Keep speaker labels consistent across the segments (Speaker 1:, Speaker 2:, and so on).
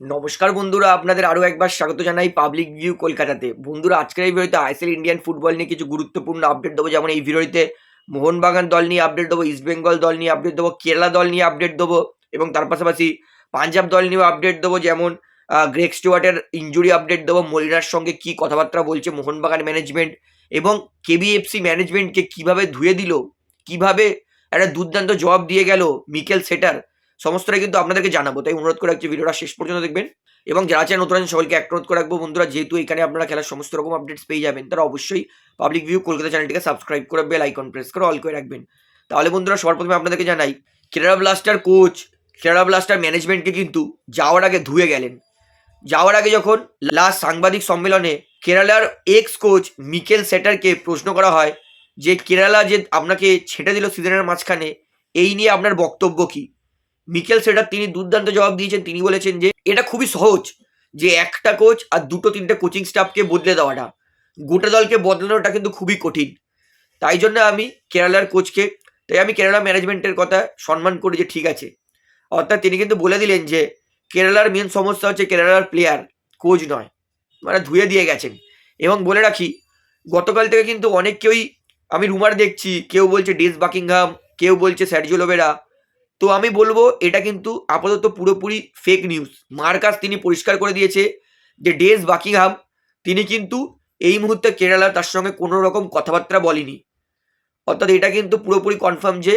Speaker 1: নমস্কার বন্ধুরা, আপনাদের আরও একবার স্বাগত জানাই পাবলিক ভিউ কলকাতাতে। বন্ধুরা, আজকের এই ভিডিওতে আইএসএল ইন্ডিয়ান ফুটবল নিয়ে কিছু গুরুত্বপূর্ণ আপডেট দেবো। যেমন এই ভিডিওতে মোহনবাগান দল নিয়ে আপডেট দেবো ইস্টবেঙ্গল দল নিয়ে আপডেট দেবো কেরালা দল নিয়ে আপডেট দেবো, এবং তার পাশাপাশি পাঞ্জাব দল নিয়েও আপডেট দেবো। যেমন গ্রেক স্টুয়ার্টের ইঞ্জুরি আপডেট দেবো, মলিনার সঙ্গে কি কথাবার্তা বলছে মোহনবাগান ম্যানেজমেন্ট এবং কেবিএফসি ম্যানেজমেন্টকে কীভাবে ধুয়ে দিল, কীভাবে একটা দুর্দান্ত জবাব দিয়ে গেল মিকেল সেটার সমস্তটাই কিন্তু আপনাদেরকে জানাব। তাই অনুরোধ করে রাখছি ভিডিওটা শেষ পর্যন্ত দেখবেন এবং যারা চান নতুন আছেন সকলকে এক অনুরোধ করে রাখব। বন্ধুরা, যেহেতু এখানে আপনারা খেলার সমস্ত রকম আপডেটস পেয়ে যাবেন, তারা অবশ্যই পাবলিক ভিউ কলকাতা চ্যানেলটিকে সাবস্ক্রাইব করে বেল আইকন প্রেস করে অল করে রাখবেন। তাহলে বন্ধুরা, সবার প্রথমে আপনাদেরকে জানাই Kerala blaster coach Kerala blaster ম্যানেজমেন্টকে কিন্তু যাওয়ার আগে ধুয়ে গেলেন। যাওয়ার আগে যখন লাস্ট সাংবাদিক সম্মেলনে কেরালার এক্স কোচ মিকেল সেটারকে প্রশ্ন করা হয় যে, কেরালা যে আপনাকে ছেটে দিল সিজনের মাঝখানে, এই নিয়ে আপনার বক্তব্য কী? মিকেল সেটার তিনি দুর্দান্ত জবাব দিয়েছেন। তিনি বলেছেন যে, এটা খুবই সহজ যে একটা কোচ আর দুটো তিনটে কোচিং স্টাফকে বদলে দেওয়াটা। গোটা দলকে বদলানোটা কিন্তু খুবই কঠিন। তাই জন্য আমি কেরালার কোচকে তাই আমি কেরালা ম্যানেজমেন্টের কথা সম্মান করি যে ঠিক আছে। অর্থাৎ তিনি কিন্তু বলে দিলেন যে, কেরালার মেন সমস্যা হচ্ছে কেরালার প্লেয়ার কোচ নয়। মানে ধুয়ে দিয়ে গেছেন। এবং বলে রাখি, গতকাল থেকে কিন্তু অনেক কেউই আমি রুমার দেখছি, কেউ বলছে ডেস বাকিংহাম, কেউ বলছে স্যারজিও তো আমি বলব, এটা কিন্তু আপাতত পুরোপুরি ফেক নিউজ মার্কাস তিনি পরিষ্কার করে দিয়েছে যে ডেস বাকিংহাম, তিনি কিন্তু এই মুহূর্তে কেরালা তার সঙ্গে কোনো রকম কথাবার্তা বলেনি। অর্থাৎ এটা কিন্তু পুরোপুরি কনফার্ম যে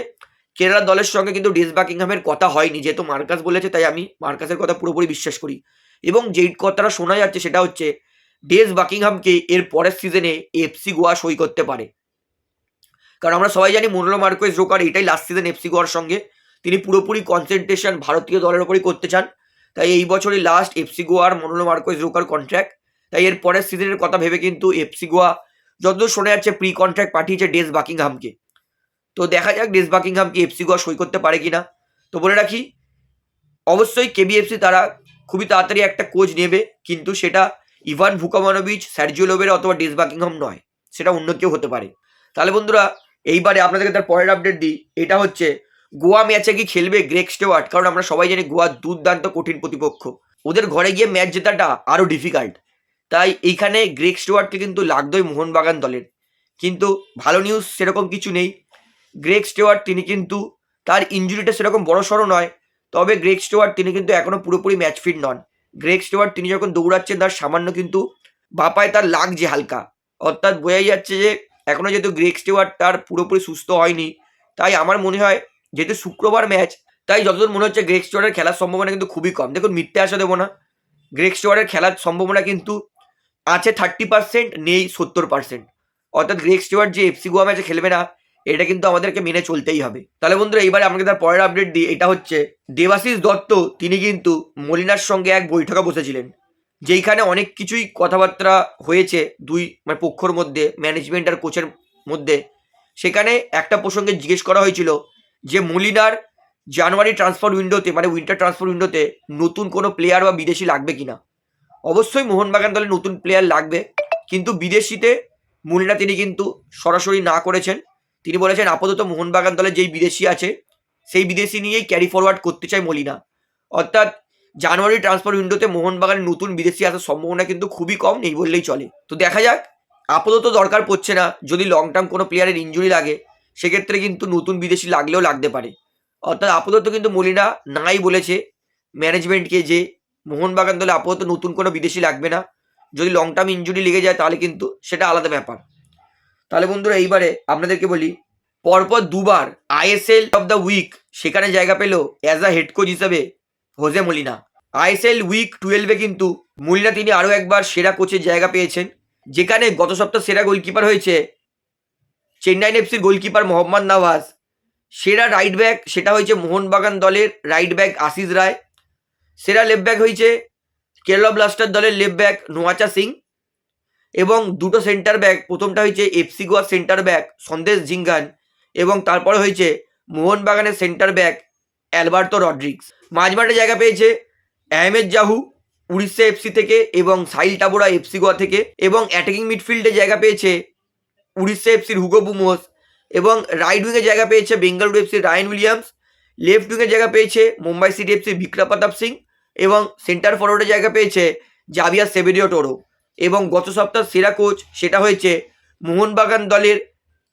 Speaker 1: কেরালা দলের সঙ্গে কিন্তু ডেস বাকিংহামের কথা হয়নি, যেহেতু মার্কাস বলেছে, তাই আমি মার্কাসের কথা পুরোপুরি বিশ্বাস করি। এবং যেই কথাটা শোনা যাচ্ছে সেটা হচ্ছে ডেস বাকিংহামকে এর পরের সিজনে এফসি গোয়া সই করতে পারে। কারণ আমরা সবাই জানি মনোলো মার্কোয়েস রোকার এটাই লাস্ট সিজন এফসি গোয়ার সঙ্গে তিনি পুরোপুরি কনসেন্ট্রেশন ভারতীয় দলের ওপরই করতে চান। তাই এই বছরই লাস্ট এফসি গোয়ার মনোলো মার্কোয়েস রোকার কন্ট্রাক্ট তাই এর পরের সিজনের কথা ভেবে কিন্তু এফসি গোয়া যতদূর শোনা যাচ্ছে প্রি কন্ট্রাক্ট পাঠিয়েছে ডেস বাকিংহামকে তো দেখা যাক ডেস বাকিংহামকে এফসি গোয়া সই করতে পারে কিনা। তো বলে রাখি, অবশ্যই কেবিএফসি তারা খুবই তাড়াতাড়ি একটা কোচ নেবে, কিন্তু সেটা ইভান ভুকামানোভিচ স্যারজিও লোবেরা অথবা ডেস বাকিংহাম নয়, সেটা অন্য কেউ হতে পারে। তাহলে বন্ধুরা, এইবারে আপনাদেরকে তার পরের আপডেট দিই, এটা হচ্ছে গোয়া ম্যাচে কি খেলবে গ্রেক স্টেওয়ার্ট? কারণ আমরা সবাই জানি গোয়া দুর্দান্ত কঠিন প্রতিপক্ষ। ওদের ঘরে গিয়ে ম্যাচ জেতাটা আরও ডিফিকাল্ট তাই এইখানে গ্রেক স্টেওয়ার্টকে কিন্তু লাগতোই মোহনবাগান দলের। কিন্তু ভালো নিউজ সেরকম কিছু নেই। গ্রেক স্টেওয়ার্ট তিনি কিন্তু তার ইঞ্জুরিটা সেরকম বড় সড়ো নয়। তবে গ্রেক স্টেওয়ার্ট তিনি কিন্তু এখনও পুরোপুরি ম্যাচ ফিট নন। গ্রেক স্টেওয়ার্ট তিনি যখন দৌড়াচ্ছেন, তার সামান্য কিন্তু বাপায় তার লাগছে হালকা। অর্থাৎ বোঝাই যাচ্ছে যে এখনও যেহেতু গ্রেক স্টেওয়ার্ট তার পুরোপুরি সুস্থ হয়নি, তাই আমার মনে হয় যেহেতু শুক্রবার ম্যাচ তাই যতদূর মনে হচ্ছে গ্রেক স্টোয়ারের খেলার সম্ভাবনা কিন্তু খুবই কম। দেখুন, মিথ্যে আসা দেবো না। গ্রেক স্টোয়ারের খেলার সম্ভাবনা কিন্তু আছে থার্টি পার্সেন্ট নেই সত্তর পার্সেন্ট অর্থাৎ গ্রেক স্টোয়ার যে এফসি গোয়া ম্যাচে খেলবে না, এটা কিন্তু আমাদেরকে মেনে চলতেই হবে। তাহলে বন্ধুরা, এবারে আমাকে তার পরের আপডেট দিই। এটা হচ্ছে দেবাশিস দত্ত, তিনি কিন্তু মলিনার সঙ্গে এক বৈঠকে বসেছিলেন, যেইখানে অনেক কিছুই কথাবার্তা হয়েছে দুই মানে পক্ষর মধ্যে ম্যানেজমেন্ট আর কোচের মধ্যে। সেখানে একটা প্রসঙ্গে জিজ্ঞেস করা হয়েছিল যে মলিনার জানুয়ারি ট্রান্সফার উইন্ডোতে মানে উইন্টার ট্রান্সফার উইন্ডোতে নতুন কোনো প্লেয়ার বা বিদেশি লাগবে কিনা? অবশ্যই মোহনবাগান দলে নতুন প্লেয়ার লাগবে, কিন্তু বিদেশিতে মলিনা তিনি কিন্তু সরাসরি না করেছেন। তিনি বলেছেন, আপাতত মোহনবাগান দলে যেই বিদেশি আছে, সেই বিদেশি নিয়েই ক্যারি ফরওয়ার্ড করতে চায় মলিনা। অর্থাৎ জানুয়ারি ট্রান্সফার উইন্ডোতে মোহনবাগানের নতুন বিদেশি আসার সম্ভাবনা কিন্তু খুবই কম নেই বললেই চলে। তো দেখা যাক, আপাতত দরকার পড়ছে না, যদি লং টার্ম কোনো প্লেয়ারের ইঞ্জুরি লাগে সেক্ষেত্রে কিন্তু নতুন বিদেশি লাগলেও লাগতে পারে। অর্থাৎ আপাতত কিন্তু মলিনা নাই বলেছে ম্যানেজমেন্টকে যে। মোহনবাগান দলে আপাতত নতুন কোনো বিদেশি লাগবে না। যদি লং টার্ম ইঞ্জুরি লেগে যায় তাহলে কিন্তু সেটা আলাদা ব্যাপার। তাহলে বন্ধুরা এইবারে আপনাদেরকে বলি, পরপর দুবার আইএসএল অফ দ্য উইক সেখানে জায়গা পেল অ্যাজ আ হেড কোচ হিসেবে হোজে মলিনা। আইএসএল উইক টুয়েলভে কিন্তু মলিনা তিনি আরও একবার সেরা কোচের জায়গা পেয়েছেন। যেখানে গত সপ্তাহ সেরা গোলকিপার হয়েছে চেন্নাইন এফসির গোলকিপার মোহাম্মদ নওয়াজ। সেরা রাইট ব্যাক সেটা হয়েছে মোহনবাগান দলের রাইট ব্যাক আশিস রায়। সেরা লেফট ব্যাক হয়েছে কেরলা ব্লাস্টার দলের লেফট ব্যাক নোয়াচা সিং। এবং দুটো সেন্টার ব্যাক প্রথমটা হয়েছে এফসি গোয়ার সেন্টার ব্যাক সন্দেশ জিঙ্গান এবং তারপরে হয়েছে মোহনবাগানের সেন্টার ব্যাক অ্যালবার্তো রড্রিক্স মাঝমাঠে জায়গা পেয়েছে আহমেদ জাহু উড়িষ্যা এফসি থেকে এবং সাইল টাবোরা এফসি গোয়া থেকে এবং অ্যাটাকিং মিডফিল্ডে জায়গা পেয়েছে উড়িষ্যা এফসির হুগো বুমোস এবং রাইট উইংয়ে জায়গা পেয়েছে বেঙ্গালুরু এফসির রায়ন উইলিয়ামস লেফট উইংয়ে জায়গা পেয়েছে মুম্বাই সিটি এফসির বিক্রা প্রতাপ সিং এবং সেন্টার ফরওয়ার্ডের জায়গা পেয়েছে জাভিয়া সেবেরিও টোরো এবং গত সপ্তাহ সেরা কোচ সেটা হয়েছে মোহনবাগান দলের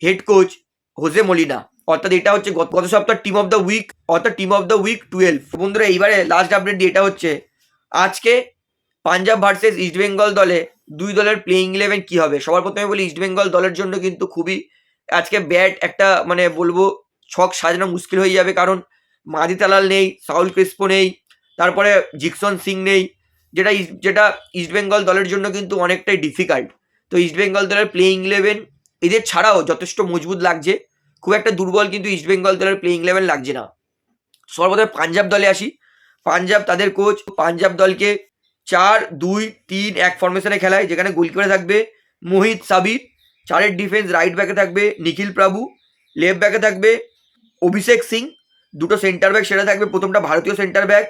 Speaker 1: হেড কোচ হোজে মলিনা অর্থাৎ এটা হচ্ছে গত সপ্তাহ টিম অফ দ্য উইক অর্থাৎ team of the week twelve বন্ধুরা, এইবারে লাস্ট আপডেট এটা হচ্ছে। আজকে পাঞ্জাব ভার্সেস ইস্টবেঙ্গল দলে দুই দলের প্লেইং ইলেভেন কি হবে? সবার প্রথমে বলি ইস্টবেঙ্গল দলের জন্য কিন্তু খুবই আজকে ব্যাট একটা মানে বলব ছক সাজানো মুশকিল হয়ে যাবে কারণ মাদি তালাল নেই, সাউল ক্রিস্পো নেই, তারপরে জিকসন সিং নেই, যেটা যেটা ইস্টবেঙ্গল দলের জন্য কিন্তু অনেকটাই ডিফিকাল্ট তো ইস্টবেঙ্গল দলের প্লেইং ইলেভেন এদের ছাড়াও যথেষ্ট মজবুত লাগছে। খুব একটা দুর্বল কিন্তু ইস্টবেঙ্গল দলের প্লেইং ইলেভেন লাগছে না। সর্বপ্রথমে পাঞ্জাব দলে আসি। পাঞ্জাব তাদের কোচ পাঞ্জাব দলকে চার, দুই, তিন, এক ফরমেশনে খেলায়, যেখানে গোলকিপারে থাকবে মোহিত সাবির, চারের ডিফেন্স রাইট ব্যাকে থাকবে নিখিল প্রভু লেফট ব্যাকে থাকবে অভিষেক সিং, দুটো সেন্টার ব্যাক সেটা থাকবে প্রথমটা ভারতীয় সেন্টার ব্যাক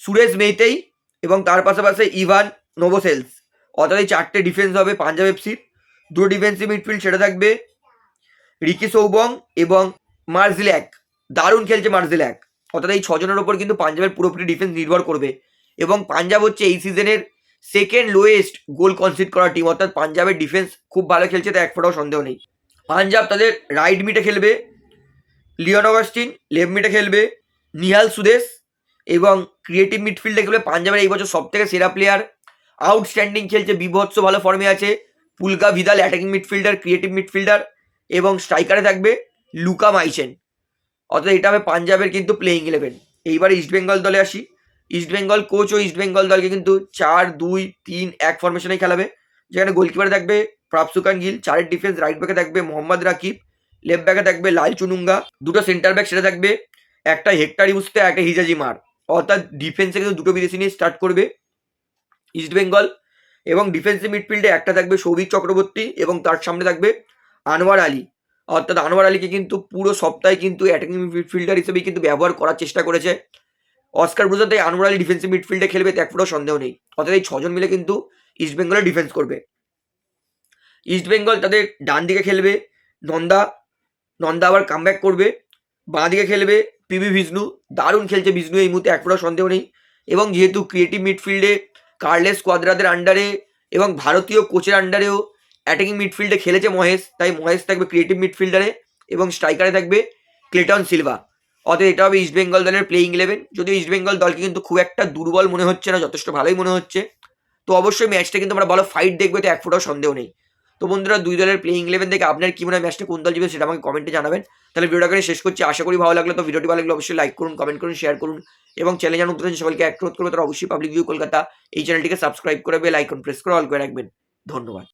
Speaker 1: সুরেশ মেইতেই এবং তার পাশাপাশি ইভান নোভোসেলস অর্থাৎ এই চারটে ডিফেন্স হবে পাঞ্জাব এফসির দুটো ডিফেন্সিভ মিডফিল্ড সেটা থাকবে রিকি সৌবং এবং মার্জিল্যাক। দারুণ খেলছে মার্জিল্যাক। অর্থাৎ এই ছজনের ওপর কিন্তু পাঞ্জাবের পুরোপুরি ডিফেন্স নির্ভর করবে। এবং পাঞ্জাব হচ্ছে এই সিজনের সেকেন্ড লোয়েস্ট গোল কনসিড করা টিম অর্থাৎ পাঞ্জাবের ডিফেন্স খুব ভালো খেলছে, তাই এক ফোটাও সন্দেহ নেই। পাঞ্জাব তাদের রাইট মিটে খেলবে, লিওন অগাস্টিন লেফট মিটে খেলবে, নিহাল সুদেশ এবং ক্রিয়েটিভ মিডফিল্ডে খেলবে পাঞ্জাবের এই বছর সব থেকে সেরা প্লেয়ার আউটস্ট্যান্ডিং খেলছে, বিভৎস ভালো ফর্মে আছে। Pulga Vidal attacking midfielder creative midfielder এবং স্ট্রাইকারে থাকবে লুকা মাইসেন অর্থাৎ এটা হবে পাঞ্জাবের কিন্তু প্লেইং ইলেভেন এইবার ইস্টবেঙ্গল দলে আসি। ইস্টবেঙ্গল কোচ ও ইস্টবেঙ্গল দলকে কিন্তু চার, দুই, তিন, এক ফরমেশনে খেলাবে। যেখানে গোলকিপারে থাকবে প্রাপসুকান গিল চারের ডিফেন্স রাইট ব্যাকে থাকবে মোহাম্মদ রাকিব লেফট ব্যাকে থাকবে লাল চুনুঙ্গা দুটো সেন্টার ব্যাক সেটা থাকবে, একটা হেক্টার ইউসতে একটা হিজাজি মার অর্থাৎ ডিফেন্সে কিন্তু দুটো বিদেশি নিয়ে স্টার্ট করবে ইস্টবেঙ্গল এবং ডিফেন্সিভ মিডফিল্ডে একটা থাকবে সৌভিক চক্রবর্তী এবং তার সামনে থাকবে আনোয়ার আলী অর্থাৎ আনোয়ার আলীকে কিন্তু পুরো সপ্তাহে কিন্তু অ্যাটাকিং মিডফিল্ডার হিসেবেই কিন্তু ব্যবহার করার চেষ্টা করেছে। অস্কার ব্রুজার তাই আনোয়ার ডিফেন্সিভ মিডফিল্ডে খেলবে এক ফুটো সন্দেহ নেই। অর্থাৎ এই ছজন মিলে কিন্তু ইস্টবেঙ্গলের ডিফেন্স করবে। ইস্টবেঙ্গল তাদের ডান দিকে খেলবে, নন্দা নন্দা আবার কামব্যাক করবে, বাঁ দিকে খেলবে পিবি বিষ্ণু দারুণ খেলছে বিষ্ণু এই মুহূর্তে, এক ফুটো সন্দেহ নেই। এবং যেহেতু ক্রিয়েটিভ মিডফিল্ডে কার্লেস কোয়াদ্রাদের আন্ডারে এবং ভারতীয় কোচের আন্ডারেও অ্যাটাকিং মিডফিল্ডে খেলেছে মহেশ, তাই মহেশ থাকবে ক্রিয়েটিভ মিডফিল্ডারে এবং স্ট্রাইকারে থাকবে ক্লেটন সিলভা অতএব এটা হবে ইস্টবেঙ্গল দলের প্লেইং ইলেভেন যদিও ইস্টবেঙ্গল দলকে কিন্তু খুব একটা দুর্বল মনে হচ্ছে না, যথেষ্ট ভালোই মনে হচ্ছে। তো অবশ্যই ম্যাচটা কিন্তু আমরা ভালো ফাইট দেখবে তো এক ফোটাও সন্দেহ নেই। তো বন্ধুরা, দুই দলের প্লেইং ইলেভেন থেকে আপনার কি মনে হয় ম্যাচটা কোন দল জিতবে সেটা আমাকে কমেন্টে জানাবেন। তাহলে ভিডিওটা করে শেষ করছি। আশা করি ভালো লাগল। তো ভিডিওটি ভালো লাগলে অবশ্যই লাইক করুন কমেন্ট করুন শেয়ার করুন এবং চ্যানেল জানুন সকলকে এক করবে। তারা অবশ্যই পাবলিক ভিউ কলকাতা এই চ্যানেলটিকে সাবস্ক্রাইব করে বেল আইকন প্রেস করে অল করে রাখবেন। ধন্যবাদ।